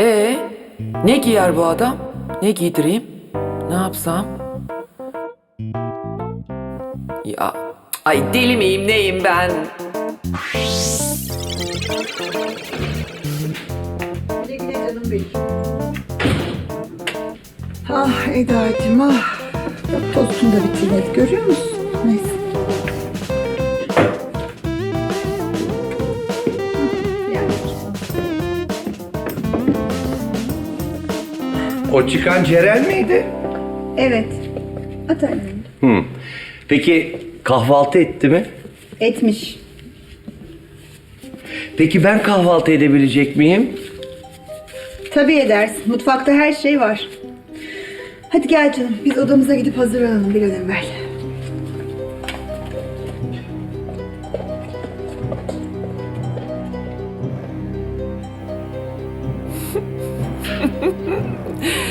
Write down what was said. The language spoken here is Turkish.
Ee, ne giyer bu adam? Ne giydireyim? Ne yapsam? Ya, ay deli miyim neyim ben? Güle güle canım. Ah Eda'cığım ah. Tostunu da bitirmedi görüyor musun? Neyse. O çıkan Ceren miydi? Evet. At annem. Hı. Peki kahvaltı etti mi? Etmiş. Peki ben kahvaltı edebilecek miyim? Tabii edersin. Mutfakta her şey var. Hadi gel canım. Biz odamıza gidip hazırlanalım bir an evvel.